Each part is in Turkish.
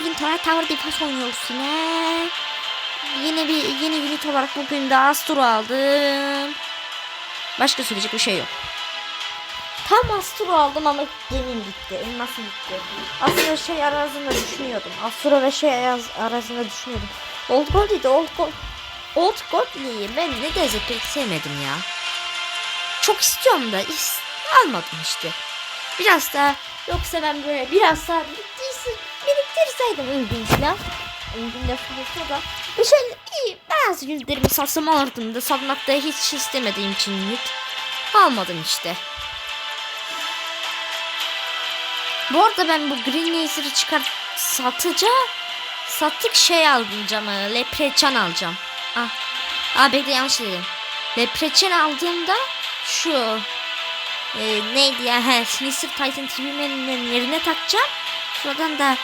Bugün Tower Tower Defense oynuyoruz yine. Yeni bir yeni unit olarak bugün de Astro aldım. Başka söyleyecek bir şey yok. Tam Astro aldım ama gemim gitti. Elmasım gitti. Aslında şey arasında düşünüyordum. Astro ve şey arasında düşünüyordum. Old Gold'i de Old Gold. Old Gold'liyi ben ne pek sevmedim ya. Çok istiyorum da is almadım işte. Biraz daha yoksa ben böyle biraz daha biriktirseydim uygun falan. Uygun lafı olsa da bir şey iyi bazı yüzlerimi satsam alırdım da satmakta hiç istemediğim için ümit almadım işte. Bu arada ben bu Green Laser'ı çıkart satacağım. Sattık şey alacağım. Leprechaun alacağım. Ah. Aa bekle yanlış dedim. Leprechaun aldığımda şu e, neydi ya? He, Sinister Titan TV'nin yerine takacağım. Sonradan da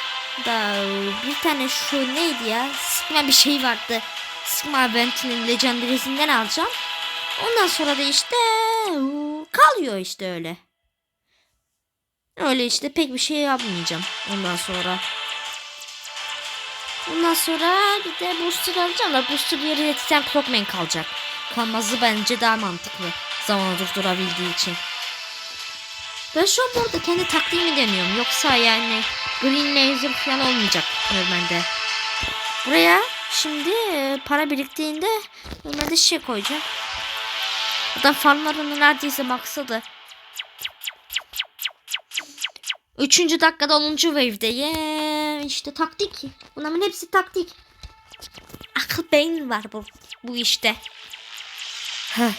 da bir tane şu neydi ya? Sigma bir şey vardı. Sigma Vent'in Legendary'sinden alacağım. Ondan sonra da işte kalıyor işte öyle. Öyle işte pek bir şey yapmayacağım ondan sonra. Ondan sonra bir de booster alacağım da booster yerine Titan Clockman kalacak. Kalmazı bence daha mantıklı. Zamanı durdurabildiği için. Ben şu an burada kendi taktiğimi deniyorum. Yoksa yani Green Laser falan olmayacak normalde. Buraya şimdi e, para biriktiğinde normalde şey koyacağım. Hatta farmlarını neredeyse maksadı. Üçüncü dakikada 10. wave'deyim. İşte taktik. Bunların hepsi taktik. Akıl beyin var bu, bu işte. Heh.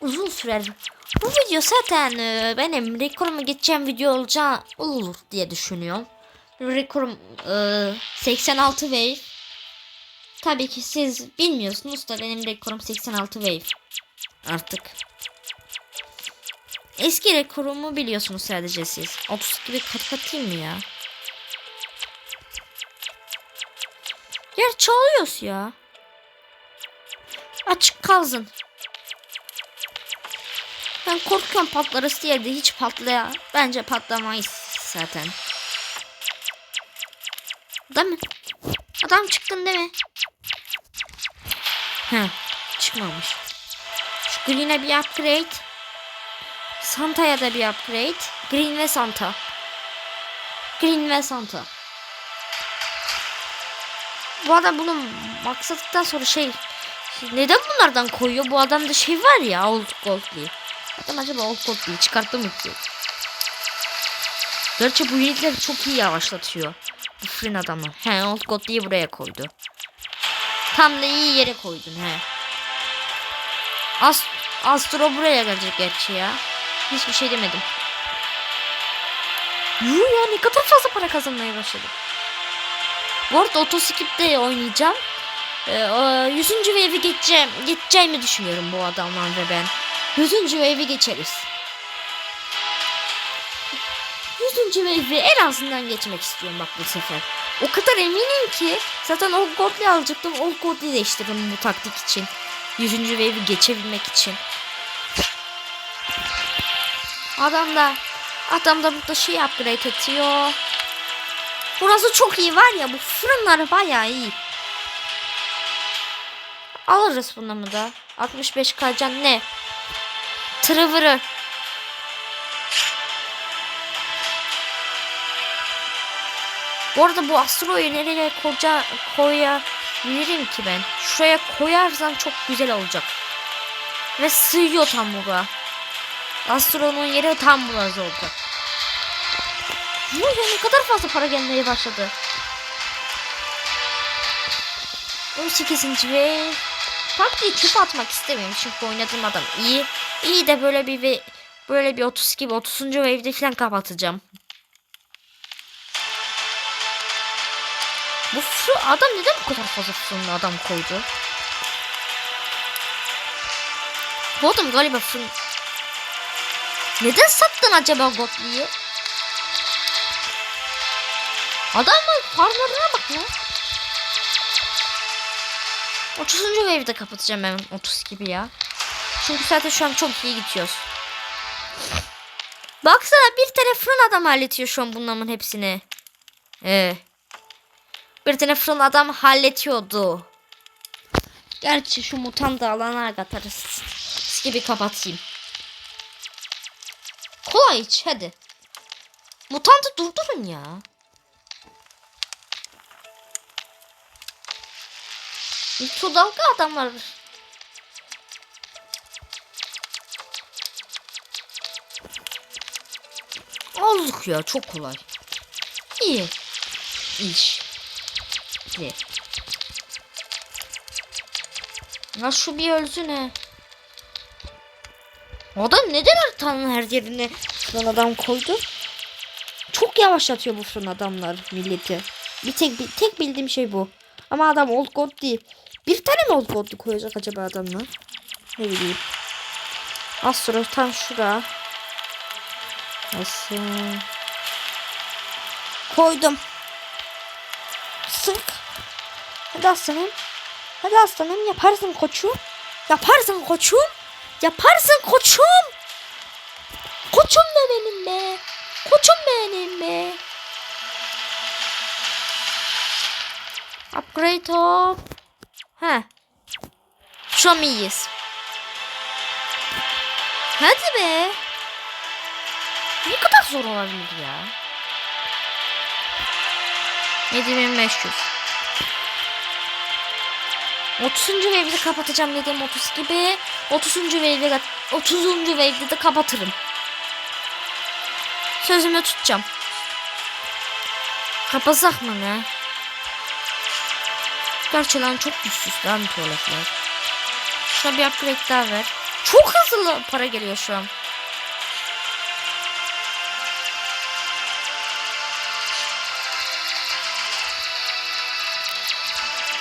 Uzun sürer. Bu video zaten e, benim rekorumu geçeceğim video olacağı olur diye düşünüyorum. Rekorum e, 86 wave. Tabii ki siz bilmiyorsunuz da benim rekorum 86 wave. Artık. Eski rekorumu biliyorsunuz sadece siz. 30 gibi kat katayım mı ya? Yer çalıyoruz ya. Açık kalsın. Ben korkuyorum patlarız diye de hiç patlaya. Bence patlamayız zaten. Değil mi? Adam çıktın değil mi? He, çıkmamış. Şu Green'e bir upgrade. Santa'ya da bir upgrade. Green ve Santa. Green ve Santa. Bu adam bunu maksadıktan sonra şey neden bunlardan koyuyor? Bu adamda şey var ya Old Gold'li. Adam acaba Old Gold'li'yi çıkarttı mı ki? Gerçi bu unitleri çok iyi yavaşlatıyor. Bu fırın adamı. He Old Gold'li'yi buraya koydu. Tam da iyi yere koydun he. Ast Astro buraya gelecek gerçi ya. Hiçbir şey demedim. Yuh ya ne kadar fazla para kazanmaya başladım. Bu arada otoskipte oynayacağım. Ee, o 100. wave'i geçeceğim, geçeceğimi düşünüyorum bu adamla ve ben. 100. wave'i geçeriz. 100. wave'i en azından geçmek istiyorum bak bu sefer. O kadar eminim ki zaten o Godly alacaktım. O Godly değiştirdim bu taktik için. 100. wave'i geçebilmek için. Adam da adam da burada şey upgrade ediyor. Burası çok iyi var ya bu fırınları bayağı iyi. Alırız bunu da? 65 kacan ne? Tırıvırı. Bu arada bu Astro'yu nereye koca, koyabilirim ki ben? Şuraya koyarsam çok güzel olacak. Ve sığıyor tam burada. Astro'nun yeri tam burası olacak. Bu ya ne kadar fazla para gelmeye başladı. 18. ve taktiği çöpe atmak istemiyorum çünkü oynadığım adam iyi. İyi de böyle bir böyle bir 30 gibi 30. wave'de falan kapatacağım. Bu fırın adam neden bu kadar fazla fırınlı adam koydu? Bu adam galiba fırın... Neden sattın acaba Gotli'yi? Adamın farmlarına bak ya. 30. wave'de kapatacağım ben 30 gibi ya. Çünkü zaten şu an çok iyi gidiyoruz. Baksana bir tane fırın adam halletiyor şu an bunların hepsini. Ee, bir tane fırın adam halletiyordu. Gerçi şu mutant da alana katarız. gibi kapatayım. Kolay iç hadi. Mutantı durdurun ya. Su dalga adamlar. Olduk ya çok kolay. İyi. İş. İyi. Ya şu bir ölsün O da neden haritanın her yerine fırın adam koydu? Çok yavaşlatıyor bu fırın adamlar milleti. Bir tek bir tek bildiğim şey bu. Ama adam old god değil. Bir tane mi god'lu koyacak acaba adamlar? Ne bileyim. Astro tam şura. Nasıl? Koydum. Sık. Hadi aslanım. Hadi aslanım yaparsın koçum. Yaparsın koçum. Yaparsın koçum. Koçum da benim be. Koçum benim be. Upgrade hop. He. Şu an. Hadi be. Ne kadar zor olabilir ya. 7500. 30. wave'de kapatacağım dediğim 30 gibi 30. wave'de 30. wave'de de kapatırım. Sözümü tutacağım. Kapasak mı ne? Lan çok güçsüz lan tuvaletler. Şuna bir upgrade daha ver. Çok hızlı para geliyor şu an.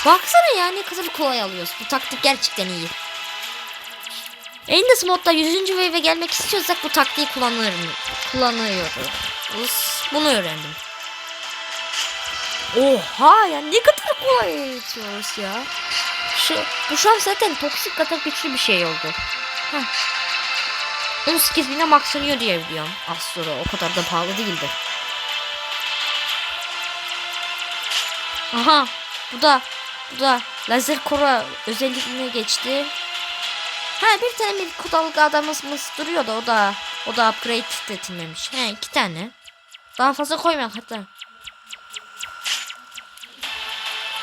Baksana ya ne kadar kolay alıyoruz. Bu taktik gerçekten iyi. Endless modda 100. wave'e gelmek istiyorsak bu taktiği kullanırım. Kullanıyoruz. Bunu öğrendim. Oha ya ne kadar kolay eğitiyoruz ya. Şu, bu şu an zaten toksik kadar güçlü bir şey oldu. Heh. 18 bine maksanıyor diye biliyorum. Astro o kadar da pahalı değildi. Aha bu da bu da lazer kora özelliğine geçti. Ha bir tane bir kudalık adamımız duruyor da o da o da upgrade edilmemiş. He iki tane. Daha fazla koymak hatta.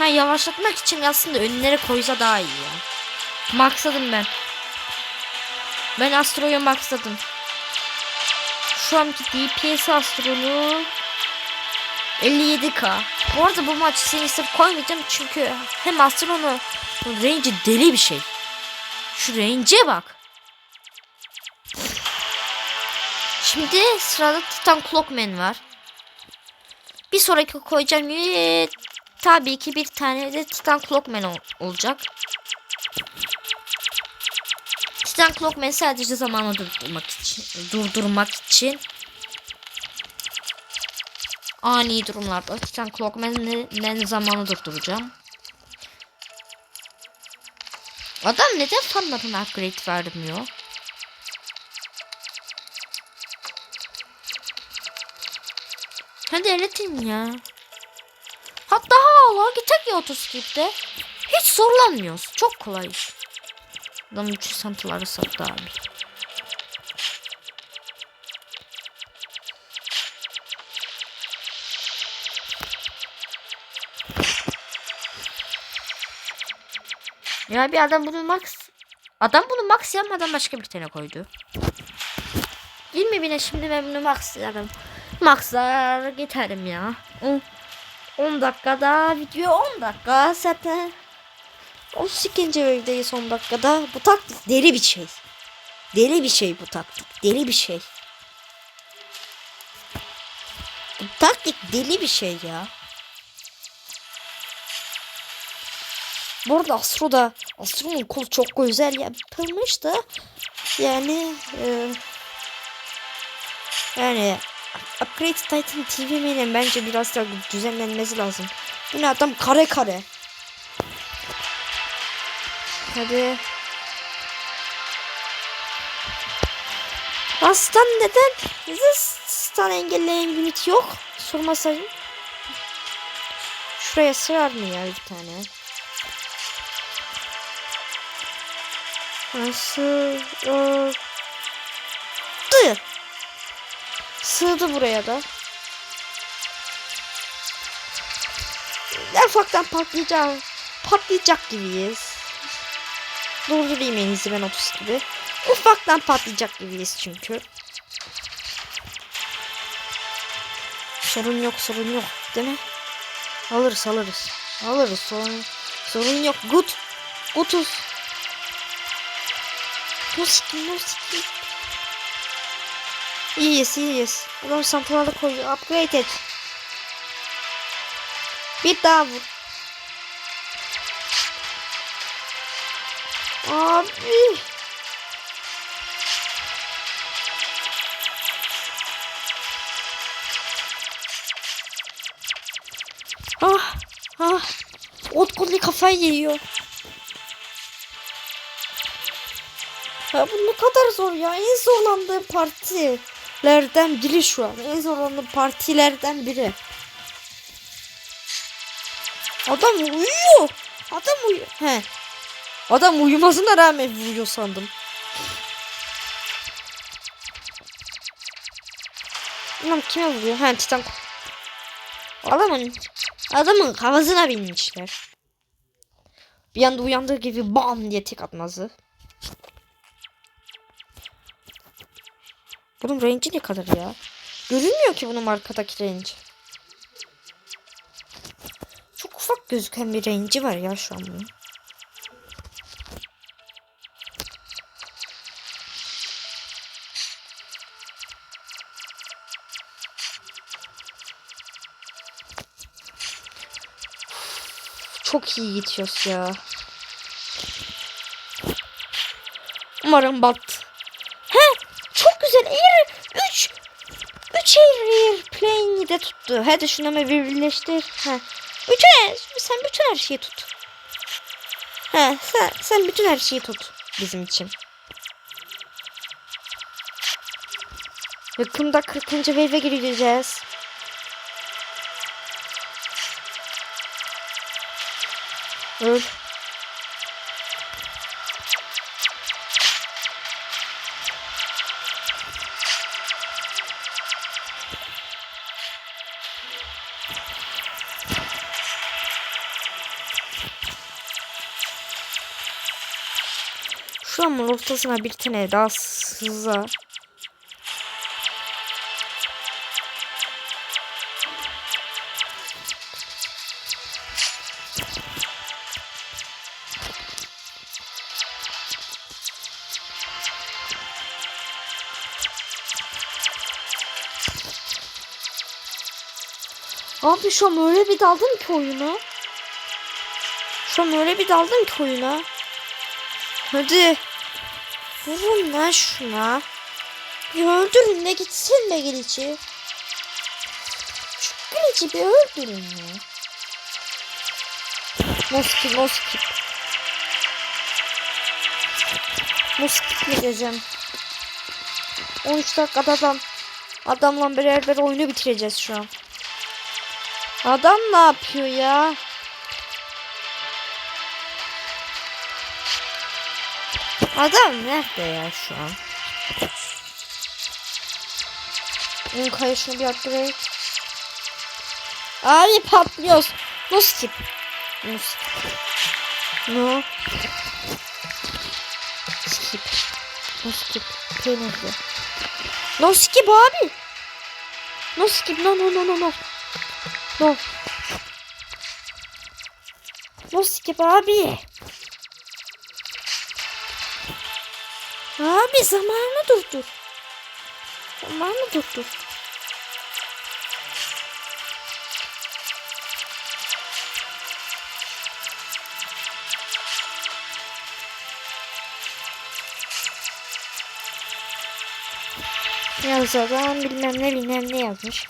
Ha yavaşlatmak için aslında önlere koysa daha iyi ya. Maksadım ben. Ben Astro'yu maksadım. Şu anki DPS Astro'nu 57k. Bu arada bu maç seni sırf koymayacağım çünkü hem Astro'nun range'i deli bir şey. Şu range'e bak. Şimdi sırada Titan Clockman var. Bir sonraki koyacağım üye tabii ki bir tane de Titan Clockman ol olacak. Titan Clockman sadece zamanı durdurmak için, durdurmak için ani durumlarda Titan Clockman'ın zamanı durduracağım. Adam neden fanlarına upgrade vermiyor? Hadi öğreteyim ya. Hatta hala gitek ya otoskripte. Hiç zorlanmıyoruz. Çok kolay iş. Adam 300 santıları sattı abi. Ya bir adam bunu max Adam bunu max yapmadan başka bir tane koydu. 20 bine şimdi bunu max yaparım. Maxlar giderim ya. 10, 10 dakikada video 10 dakika zaten. 32. bölümdeyiz 10 dakikada. Bu taktik deli bir şey. Deli bir şey bu taktik. Deli bir şey. Bu taktik deli bir şey ya. Bu arada Astro da Astro'nun kolu çok güzel yapılmış da yani e, yani Upgrade Titan TV'nin bence biraz daha düzenlenmesi lazım. Bu ne adam kare kare. Hadi. Aslan neden? Neden stun engelleyen unit yok? Sormasaydım. Şuraya sığar mı ya bir tane? Nasıl? Sığdı. Sığdı buraya da. Ufaktan patlayacak. Patlayacak gibiyiz. Durdurayım en ben 30 gibi. Ufaktan patlayacak gibiyiz çünkü. Sorun yok sorun yok değil mi? Alırız alırız. Alırız sorun, sorun yok. Good. Gooduz. No skin no skin. İyiyiz iyiyiz. Adam santralı koyuyor. Upgrade et. Bir daha vur. Abi. Ah. Ah. Ot kulli kafayı yiyor. Ya bu ne kadar zor ya. En zorlandığım partilerden biri şu an. En zorlandığım partilerden biri. Adam uyuyor. Adam uyuyor. He. Adam uyumasına rağmen uyuyor sandım. Adam kime vuruyor? Ha Titan. Adamın adamın kafasına binmişler. Bir anda uyandığı gibi bam diye tek atmazı. Bunun range'i ne kadar ya? Görünmüyor ki bunun arkadaki range. Çok ufak gözüken bir range'i var ya şu an bunun. Çok iyi gidiyoruz ya. Umarım bat. Güzel. Air 3 3 air plane'i de tuttu. Hadi şunu bir birleştir. He. Bütün sen bütün her şeyi tut. He, sen sen bütün her şeyi tut bizim için. Yakında 40. wave'e gireceğiz. Öl. Şu an ortasına bir tane daha sızla. Abi şu an öyle bir daldım ki oyuna. Şu an öyle bir daldım ki oyuna. Hadi. Vurun lan şuna. Bir öldürün de gitsin be Gilici. Şu Gilici bir öldürün ya. No skip, no skip. No skip mi diyeceğim. 13 dakikada adam adamla beraber oyunu bitireceğiz şu an. Adam ne yapıyor ya? Adam nerede ya şu an? Bunun kayışını bir upgrade. Abi patlıyoruz. No skip. No skip. No. Skip. No skip. Peynirli. No skip abi. No skip. No no no no no. No. No skip abi. Abi zamanı durdur. Zamanı durdur. Yazıdan bilmem ne bilmem ne yazmış.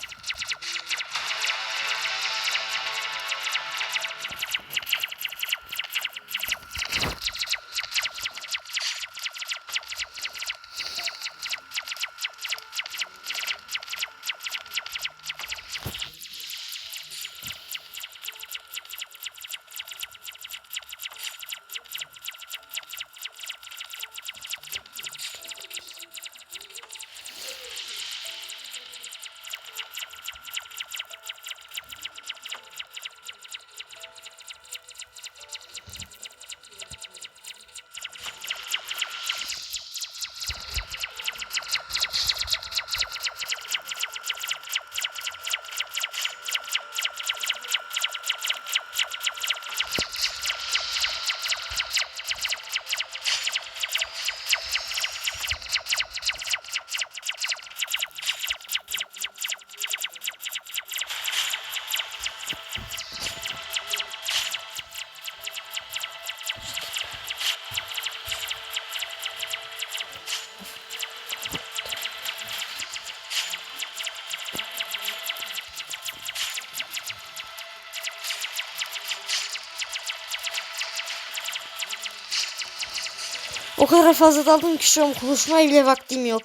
O kadar fazla daldım ki şu an konuşmaya bile vaktim yok.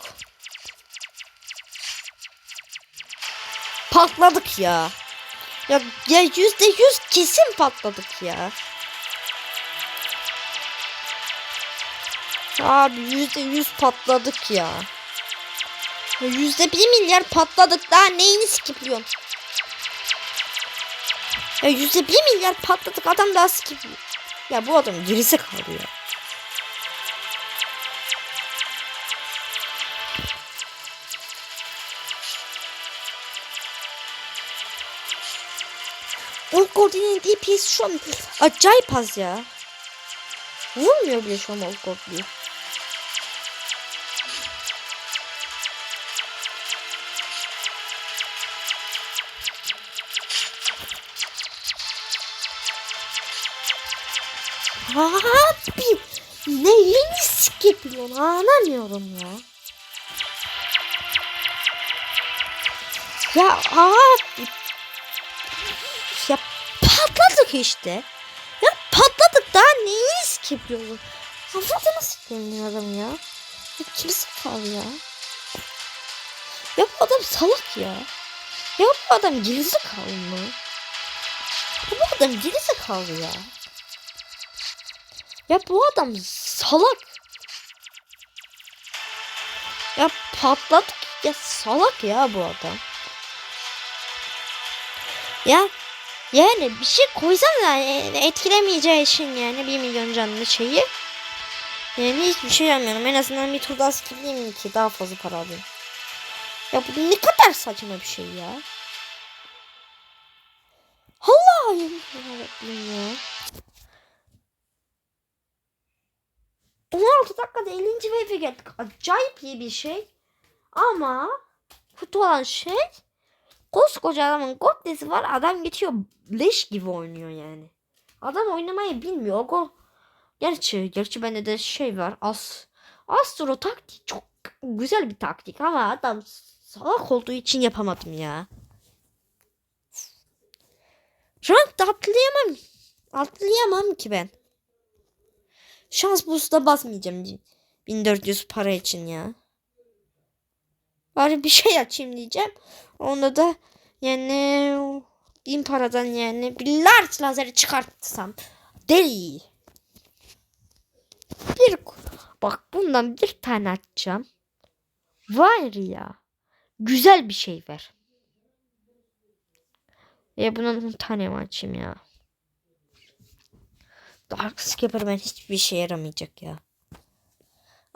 Patladık ya. Ya, ya yüzde yüz kesin patladık ya. Abi yüzde yüz patladık ya. Ya Yüzde bir milyar patladık daha neyini skipliyorsun? Ya yüzde bir milyar patladık adam daha skipliyor. Ya bu adam gerisi kalıyor. Old Gordon'un DPS şu an acayip az ya. Vurmuyor bile şu an Old Gordon'u. Abi neyini skipliyorsun anlamıyorum ya. Ya abi patladık işte. Ya patladık daha neyini skipliyorsun? Anladın nasıl skipliyor adam ya? Ya kimse kal ya. Ya bu adam salak ya. Ya bu adam gerizekalı mı? Ya bu adam gerizekalı ya. Ya bu adam salak. Ya patladık ya salak ya bu adam. Ya yani bir şey koysam da yani etkilemeyeceği için yani bir milyon canlı şeyi. Yani hiçbir şey yapmıyorum. En azından bir tur daha skipleyeyim ki daha fazla para alayım. Ya bu ne kadar saçma bir şey ya. Allah ya. ya. 16 dakikada 50. wave'e geldik. Acayip iyi bir şey. Ama kötü olan şey koskoca adamın Godless'i var. Adam geçiyor leş gibi oynuyor yani. Adam oynamayı bilmiyor. O gerçi gerçi bende de şey var. As Astro taktik çok güzel bir taktik ama adam salak olduğu için yapamadım ya. Rank da atlayamam. Atlayamam ki ben. Şans boost'a basmayacağım. 1400 para için ya. Bari bir şey açayım diyeceğim. Onda da yani bin paradan yani bir large lazeri çıkartsam deli. Bir bak bundan bir tane açacağım. Var ya. Güzel bir şey ver. Ya bundan 10 tane mi açayım ya? Dark Skipper'man hiçbir şey yaramayacak ya.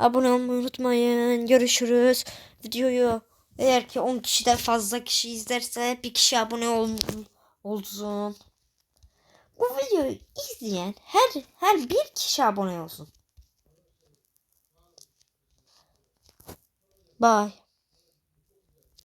Abone olmayı unutmayın. Görüşürüz. Videoyu eğer ki 10 kişiden fazla kişi izlerse bir kişi abone ol, olsun. Bu videoyu izleyen her her bir kişi abone olsun. Bye.